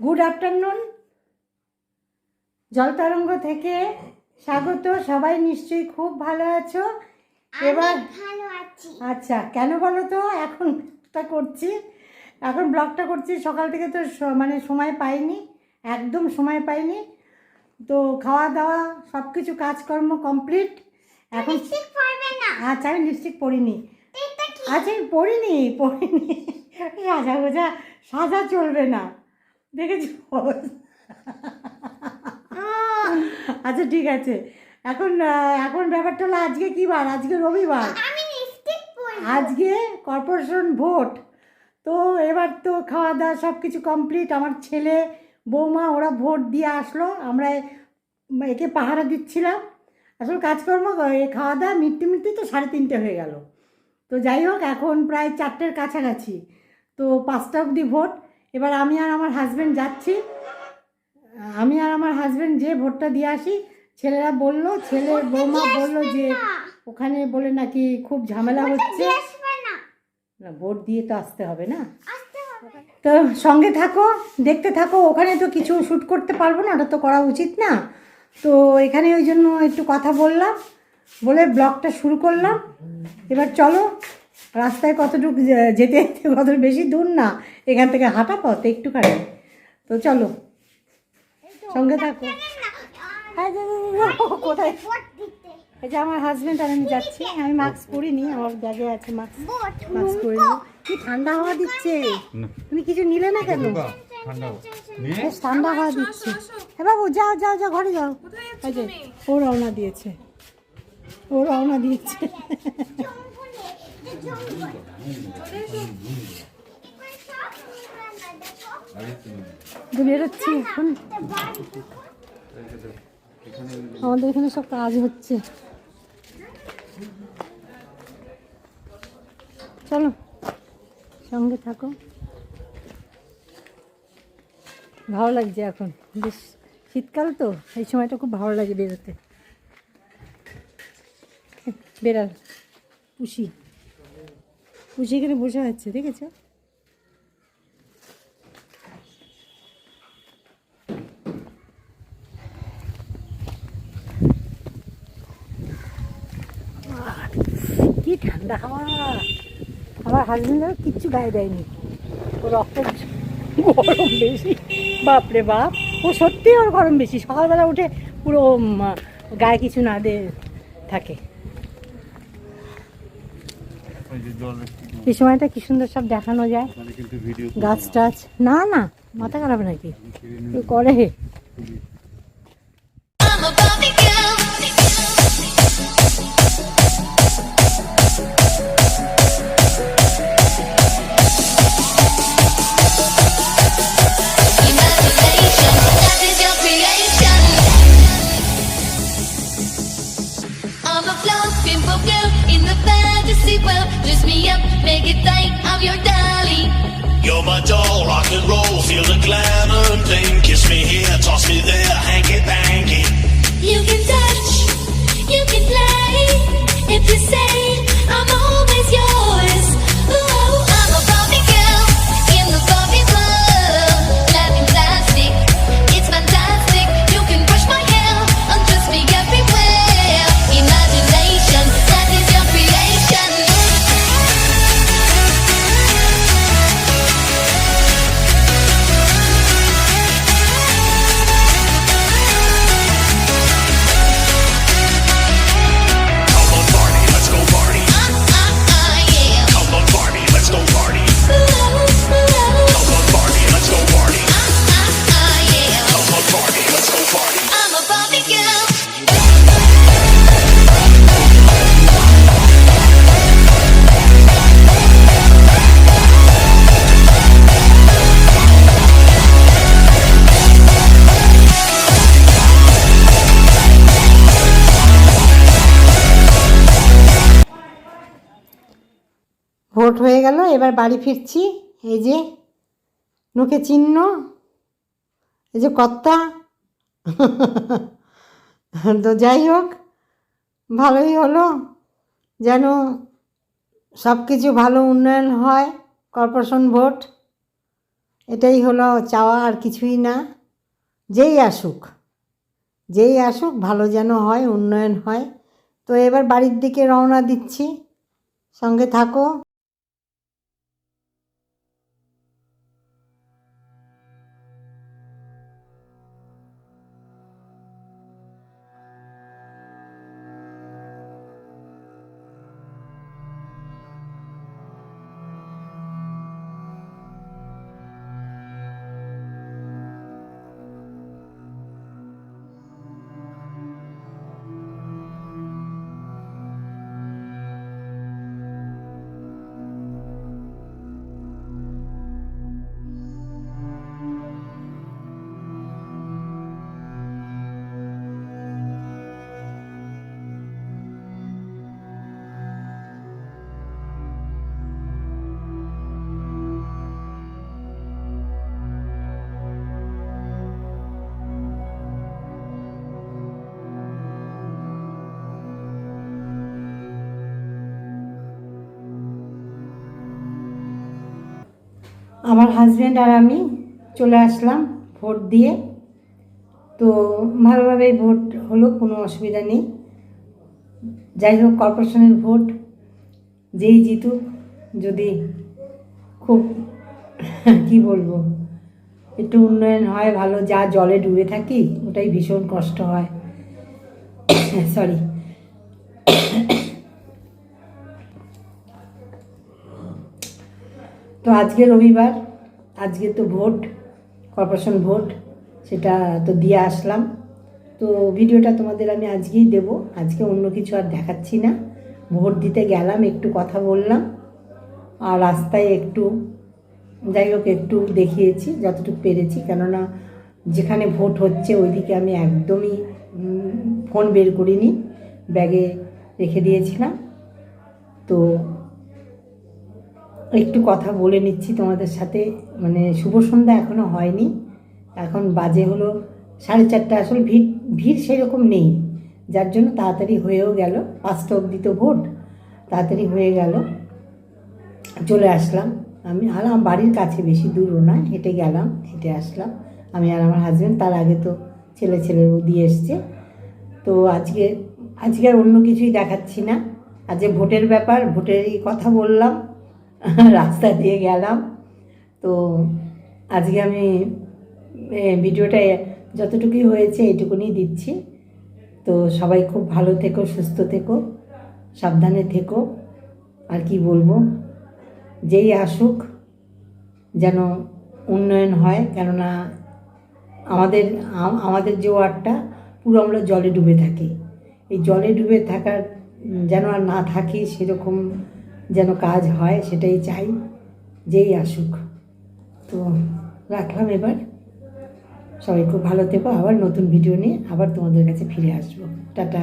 Good afternoon জলতরঙ্গ থেকে স্বাগত। সবাই নিশ্চয়ই খুব ভালো আছো? এবার ভালো আছি। আচ্ছা কেন বলো তো? এখন তা করছি। এখন ব্লগটা করছি। সকাল থেকে তো মানে সময় পাইনি একদম সময় পাইনি। তো খাওয়া দাওয়া সব কিছু কাজকর্ম কমপ্লিট। এখন আচ্ছা আমি লিপস্টিক পরিনি। কি? আচ্ছা আমি পড়িনি পড়িনি সাজা গোজা সাজা চলবে না। দেখেছি আচ্ছা ঠিক আছে। এখন এখন ব্যাপারটা হলো আজকে কী বার? আজকে রবিবার। আজকে কর্পোরেশন ভোট তো এবার তো খাওয়া দাওয়া সব কিছু কমপ্লিট আমার ছেলে বৌমা ওরা ভোট দিয়ে আসলো। আমরা একে পাহারা দিচ্ছিলাম। আসলে কাজকর্ম খাওয়া দাওয়া মিটতে মিটতে তো সাড়ে তিনটে হয়ে গেল। তো যাই হোক এখন প্রায় চারটের কাছাকাছি। তো পাঁচটা অবধি ভোট। এবার আমি আর আমার হাজব্যান্ড যাচ্ছি। আমি আর আমার হাজব্যান্ড যে ভোটটা দিয়ে আসি ছেলেরা বলল ছেলে বৌমা বলল যে ওখানে বলে নাকি খুব ঝামেলা হচ্ছে। না। ভোট দিয়ে তো আসতে হবে না। তো সঙ্গে থাকো দেখতে থাকো ওখানে তো কিছু শ্যুট করতে পারব না ওটা তো করা উচিত না। তো এখানে ওই জন্য একটু কথা বললাম বলে ব্লগটা শুরু করলাম। এবার চলো রাস্তায় কতটুকু যেতে যেতে কত বেশি দূর না এখান থেকে হাঁটা পথ একটুখানি। তো চলো সঙ্গে থাকো। হ্যাঁ, কোথায়? এই যে আমার হাজব্যান্ড আর আমি যাচ্ছি আমি মাস্ক পরিনি আমার ব্যাগে আছে মাস্ক মাস্ক পরিনি কি ঠান্ডা হাওয়া দিচ্ছে? তুমি কিছু নিলে না কেন? ঠান্ডা বেশ ঠান্ডা হাওয়া দিচ্ছে। হ্যাঁ বাবু যাও যাও যাও ঘরে যাও। এই যে ও রওনা দিয়েছে। ও রওনা দিয়েছে। বেরোচ্ছি এখন। আমাদের এখানে সব কাজ হচ্ছে। চলো, সঙ্গে থাকো। ভালো লাগছে এখন। বেশ, শীতকাল তো, এই সময়টা খুব ভালো লাগে বেরোতে। বেড়াল, পুষি। পুষি এখানে বসে আছে? দেখেছ কি ঠান্ডা হাওয়া। আমার হাজবেন্ডের কিচ্ছু গায়ে দেয়নি। ও রক্ত গরম বেশি। বাপরে বাপ। ও সত্যি ওর গরম বেশি। সকালবেলা উঠে পুরো গায়ে কিছু না দে থাকে। এই সময়টা কি সুন্দর সব দেখানো যায়। মানে গাছ টাছ। না না মাথা খারাপ নাকি? করে। Make it tight. I'm your dolly. You're my doll, rock and roll, feel the glamour and bling. Kiss me here, toss me vote হয়ে গেল, এবার বাড়ি ফিরছি। এই যে নোকে চিহ্ন, এই যে কর্তা। তো যাই হোক, ভালোই হলো যেন সব কিছু ভালো উন্নয়ন হয়, কর্পোরেশন ভোট। এটাই হলো চাওয়া, আর কিছুই না। যেই আসুক যেই আসুক, ভালো যেন হয়, উন্নয়ন হয়। তো এবার বাড়ির দিকে রওনা দিচ্ছি। সঙ্গে থাকো। আমার হাজব্যান্ড আর আমি চলে আসলাম ভোট দিয়ে। তো ভালোভাবেই ভোট হলো, কোনো অসুবিধা নেই। যাই হোক কর্পোরেশনের ভোট, যেই জিতুক, যদি খুব কি বলব, একটু উন্নয়ন হয়, ভালো যা জলে ডুবে থাকি, ওটাই ভীষণ কষ্ট হয়। সরি তো আজকে রবিবার, আজকে তো ভোট কর্পোরেশন ভোট, সেটা তো দিয়ে আসলাম। তো ভিডিওটা তোমাদের আমি আজকেই দেব, আজকে অন্য কিছু আর দেখাচ্ছি না। ভোট দিতে গেলাম, একটু কথা বললাম, আর রাস্তায় একটু, যাই হোক, একটু দেখিয়েছি, যতটুকু পেরেছি। কেননা যেখানে ভোট হচ্ছে, ওইদিকে আমি একদমই ফোন বের করিনি, ব্যাগে রেখে দিয়েছিলাম। তো একটু কথা বলে নিচ্ছি তোমাদের সাথে। মানে শুভ সন্ধ্যা এখনও হয়নি। এখন বাজে হলো সাড়ে চারটা। আসলে ভিড় ভিড় সেরকম নেই। যার জন্য তাড়াতাড়ি হয়েও গেল। পাঁচটা অবধি তো ভোট তাড়াতাড়ি হয়ে গেল। চলে আসলাম। আমি আর আমার বাড়ির কাছে বেশি দূরও না হেঁটে গেলাম, হেঁটে আসলাম। আমি আর আমার হাজব্যান্ড তার আগে তো ছেলে ছেলের দিয়ে এসছে। তো আজকে আজকে আর অন্য কিছুই দেখাচ্ছি না। আজকে ভোটের ব্যাপার, ভোটেরই কথা বললাম। রাস্তা দিয়ে গেলাম। তো আজকে আমি ভিডিওটা যতটুকুই হয়েছে এইটুকুনি দিচ্ছি। তো সবাই খুব ভালো থেকো, সুস্থ থেকো, সাবধানে থেকো। আর কি বলব? যেই আসুক, যেন উন্নয়ন হয়। কেননা আমাদের আমাদের যে ওয়ার্ডটা, পুরো আমরা জলে ডুবে থাকি। এই জলে ডুবে থাকার, যেন আর না থাকি সেরকম যেন কাজ হয়, সেটাই চাই, যেই আসুক। তো রাখলাম এবার। সবাই খুব ভালো থেকো, আবার নতুন ভিডিও নিয়ে আবার তোমাদের কাছে ফিরে আসব। টাটা।